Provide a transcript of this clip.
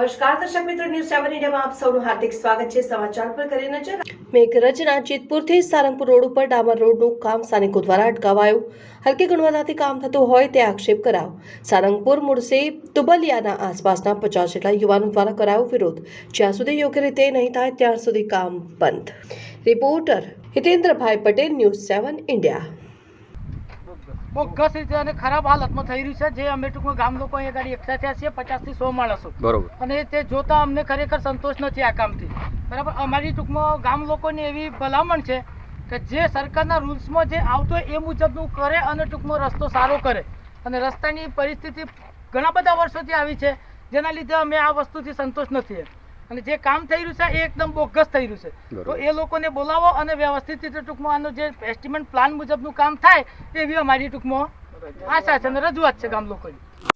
દર્શક મિત્રો ન્યૂઝ સેવન ઇન્ડિયામાં આપ સૌનું હાર્દિક સ્વાગત છે. સમાચાર પર કરી નજર. મેઘરચના જેતપુરથી સારંગપુર રોડ ઉપર ડામર રોડનું કામ સ્થાનિકો દ્વારા અટકાવાયું. હલકી ગુણવત્તાથી કામ થતું હોય તે આક્ષેપ કરાયો. સારંગપુર મુડસે તુબલિયાના આસપાસના પચાસ જેટલા યુવાનો દ્વારા કરાયો વિરોધ. જ્યાં સુધી યોગ્ય રીતે નહીં થાય ત્યાં સુધી કામ બંધ. Reporter Hitendrabhai Patel news seven India bogus રીતે અને ખરાબ હાલતમાં થઈ રહ્યું છે. જે અમે ટૂંકમાં ગામ લોકો અહીંયા ગાડી એકઠા થયા છીએ પચાસથી સો માણસો. બરોબર. અને તે જોતા અમને ખરેખર સંતોષ નથી આ કામથી. બરાબર? અમારી ટૂંકમાં ગામ લોકોની એવી ભલામણ છે કે જે સરકારના રૂલ્સમાં જે આવતો એ મુજબનું કરે અને ટૂંકમાં રસ્તો સારો કરે. અને રસ્તાની પરિસ્થિતિ ઘણા બધા વર્ષોથી આવી છે. જેના લીધે અમે આ વસ્તુથી સંતોષ નથી. અને જે કામ થઈ રહ્યું છે એ એકદમ બોગસ થઈ રહ્યું છે. તો એ લોકોને બોલાવો અને વ્યવસ્થિત રીતે ટૂંકમાં આનું જે એસ્ટિમેટ પ્લાન મુજબનું કામ થાય એવી અમારી ટૂંકમાં આશા છે અને રજૂઆત છે ગામ લોકોની.